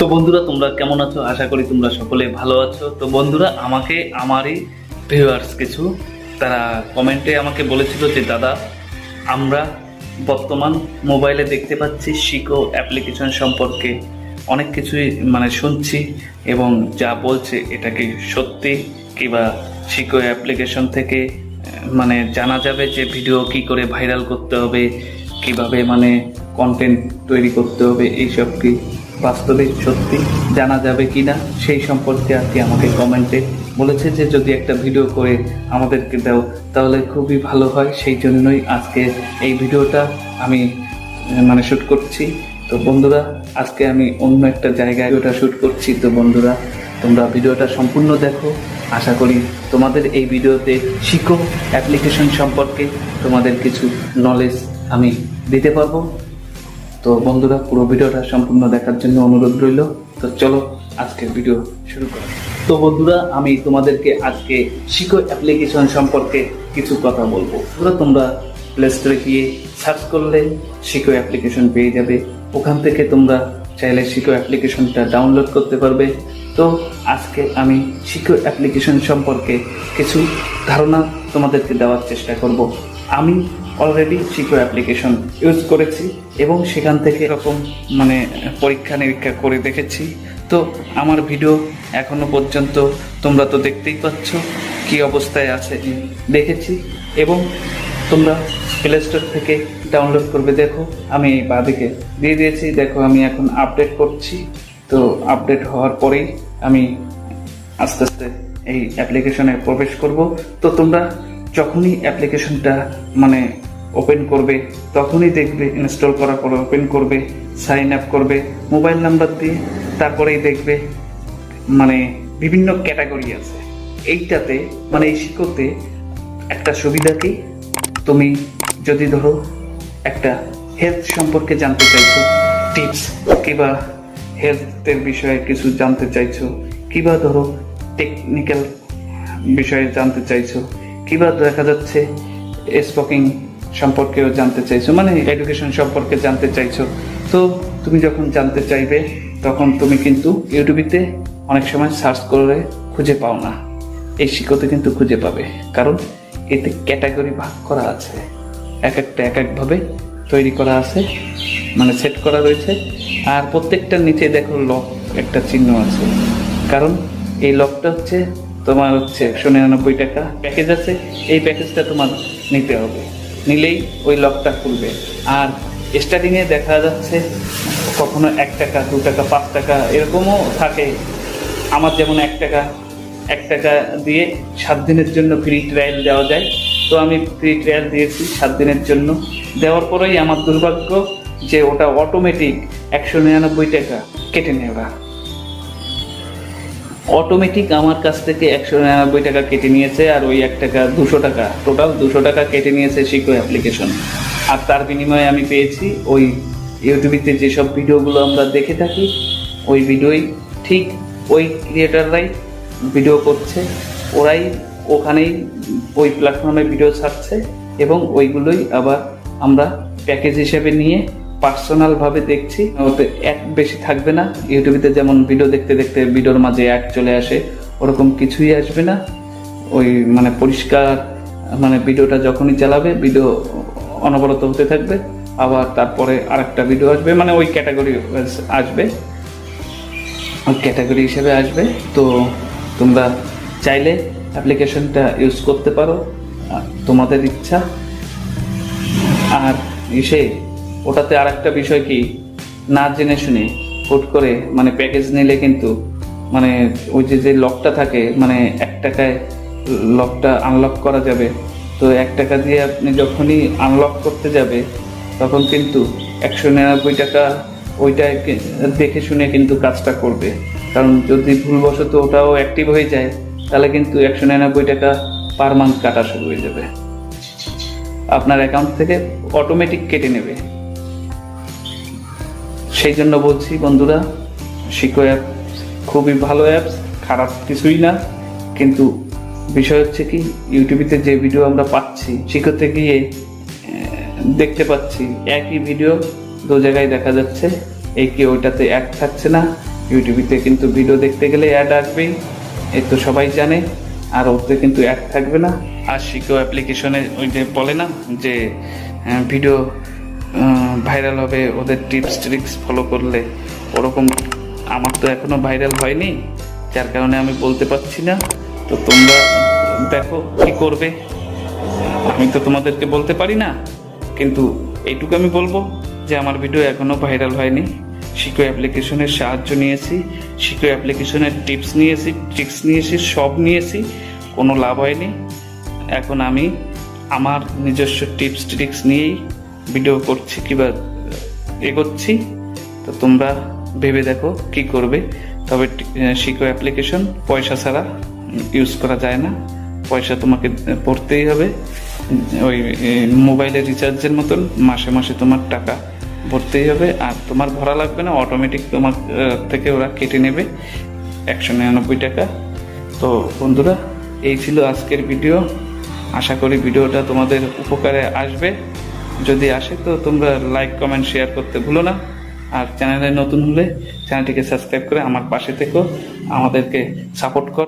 তো বন্ধুরা, তোমরা কেমন আছো? আশা করি তোমরা সকলে ভালো আছো। তো বন্ধুরা, আমাকে, আমারই ভিউয়ার্স কিছু, তারা কমেন্টে আমাকে বলেছিল যে, দাদা, আমরা বর্তমান মোবাইলে দেখতে পাচ্ছি শিকো অ্যাপ্লিকেশন সম্পর্কে অনেক কিছুই মানে শুনছি এবং যা বলছে এটা কি সত্যি কিবা শিকো অ্যাপ্লিকেশন থেকে মানে জানা যাবে যে ভিডিও কি করে ভাইরাল করতে হবে, কীভাবে মানে কন্টেন্ট তৈরি করতে হবে, এইসব কি? বাস্তবে সত্যি জানা যাবে কি না সেই সম্পর্কে আর কি আমাকে কমেন্টে বলেছে যে যদি একটা ভিডিও করে আমাদেরকে দাও, তাহলে খুবই ভালো হয়। সেই জন্যই আজকে এই ভিডিওটা আমি মানে শ্যুট করছি। তো বন্ধুরা, আজকে আমি অন্য একটা জায়গায় ভিডিওটা শ্যুট করছি। তো বন্ধুরা, তোমরা ভিডিওটা সম্পূর্ণ দেখো। আশা করি তোমাদের এই ভিডিওতে শিখো অ্যাপ্লিকেশন সম্পর্কে। তোমাদের কিছু নলেজ আমি দিতে পারব। তো বন্ধুরা, পুরো ভিডিওটা সম্পূর্ণ দেখার জন্য অনুরোধ রইল। তো চলো আজকের ভিডিও শুরু করা। তো বন্ধুরা, আমি তোমাদেরকে আজকে শিখো অ্যাপ্লিকেশন সম্পর্কে কিছু কথা বলব। তোমরা প্লে স্টোরে গিয়ে সার্চ করলে শিখো অ্যাপ্লিকেশন পেয়ে যাবে। ওখান থেকে তোমরা চাইলে শিখো অ্যাপ্লিকেশনটা ডাউনলোড করতে পারবে। তো আজকে আমি শিখো অ্যাপ্লিকেশন সম্পর্কে কিছু ধারণা তোমাদেরকে দেওয়ার চেষ্টা করব। আমি অলরেডি শিখো অ্যাপ্লিকেশন ইউজ করেছি এবং সেখান থেকে এরকম মানে পরীক্ষা নিরীক্ষা করে দেখেছি। তো আমার ভিডিও এখনও পর্যন্ত তোমরা তো দেখতেই পাচ্ছ কি অবস্থায় আছে দেখেছি এবং তোমরা প্লে স্টোর থেকে ডাউনলোড করবে। দেখো, আমি এই বাদিকে দিয়ে দিয়েছি। দেখো, আমি এখন আপডেট করছি। তো আপডেট হওয়ার পরেই আমি আস্তে আস্তে এই অ্যাপ্লিকেশনে প্রবেশ করব। তো তোমরা যখনই অ্যাপ্লিকেশনটা মানে ওপেন করবে, তখনই দেখবে ইনস্টল করার পরে ওপেন করবে সাইন আপ করবে মোবাইল নাম্বার দিয়ে তারপরেই দেখবে মানে বিভিন্ন ক্যাটাগরি আছে। এইটাতে মানে এই শিকোতে একটা সুবিধা কি তুমি যদি ধরো একটা হেলথ সম্পর্কে জানতে চাইছো টিপস কিংবা হেলথের বিষয়ে কিছু জানতে চাইছো, কিংবা ধরো টেকনিক্যাল বিষয়ে জানতে চাইছো, কিংবা দেখা যাচ্ছে স্পোকিং সম্পর্কেও জানতে চাইছো মানে এডুকেশন সম্পর্কে জানতে চাইছো। তো তুমি যখন জানতে চাইবে, তখন তুমি কিন্তু ইউটিউবিতে অনেক সময় সার্চ করে খুঁজে পাও না। এই শিক্ষতে কিন্তু খুঁজে পাবে, কারণ এতে ক্যাটাগরি ভাগ করা আছে। এক একটা, এক একভাবে তৈরি করা আছে মানে সেট করা রয়েছে। আর প্রত্যেকটার নিচে দেখো লক একটা চিহ্ন আছে। কারণ এই লকটা হচ্ছে তোমার হচ্ছে একশো নিরানব্বই টাকা প্যাকেজ আছে, এই প্যাকেজটা তোমার নিতে হবে। নিলেই ওই লকটা খুলবে। আর স্টার্টিংয়ে দেখা যাচ্ছে কখনো এক টাকা, দু টাকা, পাঁচ টাকা এরকমও থাকে। আমার যেমন এক টাকা এক টাকা দিয়ে সাত দিনের জন্য ফ্রি ট্রায়াল দেওয়া যায়। তো আমি ফ্রি ট্রায়াল দিয়েছি সাত দিনের জন্য। দেওয়ার পরেই আমার দুর্ভাগ্য যে ওটা অটোমেটিক একশো নিরানব্বই টাকা কেটে নেয় ওরা। অটোমেটিক আমার কাছ থেকে একশো নিরানব্বই টাকা কেটে নিয়েছে আর ওই এক টাকা দুশো টাকা। টোটাল দুশো টাকা কেটে নিয়েছে শিকো অ্যাপ্লিকেশন আর তার বিনিময়ে আমি পেয়েছি ওই ইউটিউবিতে যেসব ভিডিওগুলো আমরা দেখে থাকি, ওই ভিডিওই ঠিক ওই ক্রিয়েটাররাই ভিডিও করছে, ওরাই ওখানেই ওই প্ল্যাটফর্মে ভিডিও ছাড়ছে এবং ওইগুলোই আবার আমরা প্যাকেজ হিসেবে নিয়ে পার্সোনালভাবে দেখছি, ওতে এক বেশি থাকবে না। ইউটিউবেতে যেমন ভিডিও দেখতে দেখতে ভিডিওর মাঝে এক চলে আসে, ওরকম কিছুই আসবে না। ওই মানে পরিষ্কার মানে ভিডিওটা যখনই চালাবে ভিডিও অনবরত হতে থাকবে। আবার তারপরে আরেকটা ভিডিও আসবে মানে ওই ক্যাটাগরি আসবে। ওই ক্যাটাগরি হিসেবে আসবে। তো তোমরা চাইলে অ্যাপ্লিকেশনটা ইউজ করতে পারো তোমাদের ইচ্ছা। আর এসে ওটাতে আর একটা বিষয় কি? না জেনে শুনে হুট করে মানে প্যাকেজ নিলে কিন্তু মানে ওই যে যে লকটা থাকে মানে এক টাকায় লকটা আনলক করা যাবে। তো এক টাকা দিয়ে আপনি যখনই আনলক করতে যাবে, তখন কিন্তু একশো নিরানব্বই টাকা ওইটা দেখে শুনে কিন্তু কাজটা করবে। কারণ যদি ভুলবশত ওটাও অ্যাক্টিভ হয়ে যায়, তাহলে কিন্তু একশো নিরানব্বই টাকা পার মান্থ কাটা শুরু হয়ে যাবে। আপনার অ্যাকাউন্ট থেকে অটোমেটিক কেটে নেবে। সেই জন্য বলছি, বন্ধুরা শিকো অ্যাপ, খুবই ভালো অ্যাপস, খারাপ কিছুই না। কিন্তু বিষয় হচ্ছে কি ইউটিউবিতে যে ভিডিও আমরা পাচ্ছি শিকোতে গিয়ে দেখতে পাচ্ছি, একই ভিডিও দু জায়গায় দেখা যাচ্ছে। এই কি ওইটাতে অ্যাড থাকছে না। ইউটিউবিতে কিন্তু ভিডিও দেখতে গেলে অ্যাড আসবেই, এ তো সবাই জানে, আর ওতে কিন্তু অ্যাড থাকবে না। আর শিখো অ্যাপ্লিকেশনে ওই যে বলে না, যে ভিডিও ভাইরাল হবে, ওদের টিপস ট্রিক্স ফলো করলে। ওরকম আমার তো এখনও ভাইরাল হয়নি, যার কারণে আমি বলতে পারছি না। তো তোমরা দেখো কি করবে। আমি তো তোমাদেরকে বলতে পারি না, কিন্তু এইটুকু আমি বলব যে আমার ভিডিও এখনও ভাইরাল হয়নি। শিখো অ্যাপ্লিকেশনের সাহায্য নিয়েছি, শিখো অ্যাপ্লিকেশনের টিপস নিয়েছি ট্রিক্স নিয়েছি, সব নিয়েছি, কোনো লাভ হয়নি। এখন আমি আমার নিজস্ব টিপস ট্রিক্স নিয়েই ভিডিও করছি কিংবা এগোচ্ছি তো তোমরা ভেবে দেখো কি করবে। তবে শিখো অ্যাপ্লিকেশন পয়সা ছাড়া ইউজ করা যায় না। পয়সা তোমাকে পড়তেই হবে। ওই মোবাইলের রিচার্জের মতন মাসে মাসে তোমার টাকা ভরতেই হবে। আর তোমার ভরা লাগবে না অটোমেটিক তোমার থেকে ওরা কেটে নেবে। একশো নিরানব্বই টাকা। তো বন্ধুরা, এই ছিল আজকের ভিডিও আশা করি ভিডিওটা তোমাদের উপকারে আসবে। যদি আসে, তো তোমরা লাইক কমেন্ট শেয়ার করতে ভুলো না। আর চ্যানেলে নতুন হলে চ্যানেলটিকে সাবস্ক্রাইব করে আমার পাশে থেকো। আমাদেরকে সাপোর্ট করো।